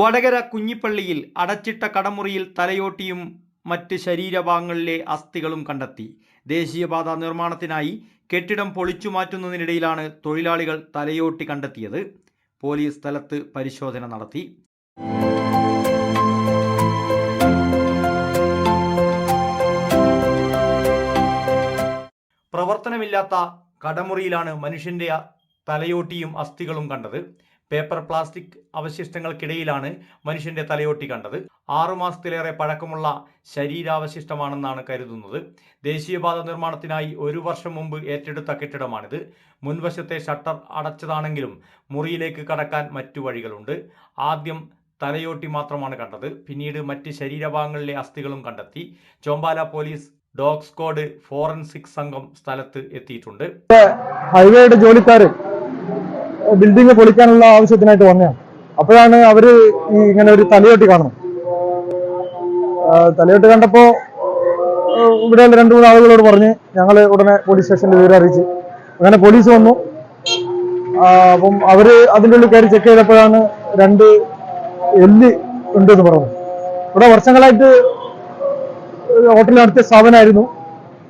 വടകര കുഞ്ഞിപ്പള്ളിയിൽ അടച്ചിട്ട കടമുറിയിൽ തലയോട്ടിയും മറ്റ് ശരീരഭാഗങ്ങളിലെ അസ്ഥികളും കണ്ടെത്തി. ദേശീയപാത നിർമ്മാണത്തിനായി കെട്ടിടം പൊളിച്ചു മാറ്റുന്നതിനിടയിലാണ് തൊഴിലാളികൾ തലയോട്ടി കണ്ടെത്തിയത്. പോലീസ് സ്ഥലത്ത് പരിശോധന നടത്തി. പ്രവർത്തനമില്ലാത്ത കടമുറിയിലാണ് മനുഷ്യന്റെ തലയോട്ടിയും അസ്ഥികളും കണ്ടത്. പേപ്പർ പ്ലാസ്റ്റിക് അവശിഷ്ടങ്ങൾക്കിടയിലാണ് മനുഷ്യന്റെ തലയോട്ടി കണ്ടത്. ആറുമാസത്തിലേറെ പഴക്കമുള്ള ശരീരാവശിഷ്ടമാണെന്നാണ് കരുതുന്നത്. ദേശീയപാത നിർമ്മാണത്തിനായി ഒരു വർഷം മുമ്പ് ഏറ്റെടുത്ത കെട്ടിടമാണിത്. മുൻവശത്തെ ഷട്ടർ അടച്ചതാണെങ്കിലും മുറിയിലേക്ക് കടക്കാൻ മറ്റു വഴികളുണ്ട്. ആദ്യം തലയോട്ടി മാത്രമാണ് കണ്ടത്. പിന്നീട് മറ്റ് ശരീരഭാഗങ്ങളിലെ അസ്ഥികളും കണ്ടെത്തി. Chombala police dog squad forensic സംഘം സ്ഥലത്ത് എത്തിയിട്ടുണ്ട്. ഹൈവേയുടെ ജോലിക്കാര് ബിൽഡിംഗ് പൊളിക്കാനുള്ള ആവശ്യത്തിനായിട്ട് വന്നതാണ്. അപ്പോഴാണ് അവർ ഈ ഇങ്ങനെ ഒരു തലയോട്ടി കാണുന്നത്. തലയോട്ടി കണ്ടപ്പോ ഇവിടെ രണ്ടു മൂന്ന് ആളുകളോട് പറഞ്ഞ് ഞങ്ങൾ ഉടനെ പോലീസ് സ്റ്റേഷനിൽ വിവരം അറിയിച്ച്. അങ്ങനെ പോലീസ് വന്നു. അപ്പം അവർ അതിന്റെ ഉള്ളിൽ കയറി ചെക്ക് ചെയ്തപ്പോഴാണ് രണ്ട് എല്ല് ഉണ്ടെന്ന് പറഞ്ഞു ഇവിടെ വർഷങ്ങളായിട്ട് ഹോട്ടൽ നടത്തിയ സ്ഥാപനമായിരുന്നു.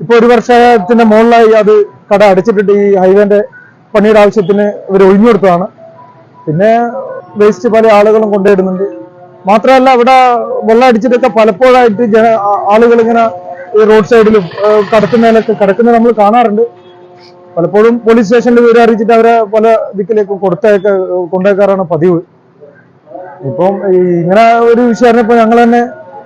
ഇപ്പൊ ഒരു വർഷത്തിന്റെ മുകളിലായി അത് കട അടച്ചിട്ടുണ്ട് ഈ ഹൈവേന്റെ പണിയുടെ ആവശ്യത്തിന് ഇവർ ഒഴിഞ്ഞു കൊടുത്തതാണ് പിന്നെ വേസ്റ്റ് പല ആളുകളും കൊണ്ടുവരുന്നുണ്ട്. മാത്രമല്ല ഇവിടെ വെള്ളം അടിച്ചിട്ടൊക്കെ പലപ്പോഴായിട്ട് ജന ആളുകൾ ഇങ്ങനെ ഈ റോഡ് സൈഡിലും കടക്കുന്നതിലൊക്കെ കിടക്കുന്നത് നമ്മൾ കാണാറുണ്ട്. പലപ്പോഴും പോലീസ് സ്റ്റേഷനിൽ വിവരം അറിയിച്ചിട്ട് അവരെ പല ദിക്കിലേക്ക് കൊടുത്തേക്ക കൊണ്ടേക്കാറാണ് പതിവ്. ഇപ്പം ഇങ്ങനെ ഒരു വിഷയം അറിഞ്ഞപ്പോൾ ഞങ്ങൾ തന്നെ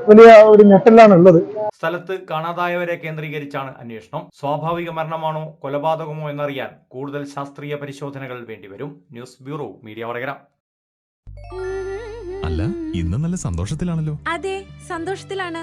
വലിയ ഒരു ഞെട്ടലാണ് ഉള്ളത് സ്ഥലത്ത് കാണാതായവരെ കേന്ദ്രീകരിച്ചാണ് അന്വേഷണം. സ്വാഭാവിക മരണമാണോ കൊലപാതകമോ എന്നറിയാൻ കൂടുതൽ ശാസ്ത്രീയ പരിശോധനകൾ വേണ്ടിവരും. ന്യൂസ് ബ്യൂറോ മീഡിയ വടകര അല്ല ഇന്ന് നല്ല സന്തോഷത്തിലാണല്ലോ. അതെ സന്തോഷത്തിലാണ്.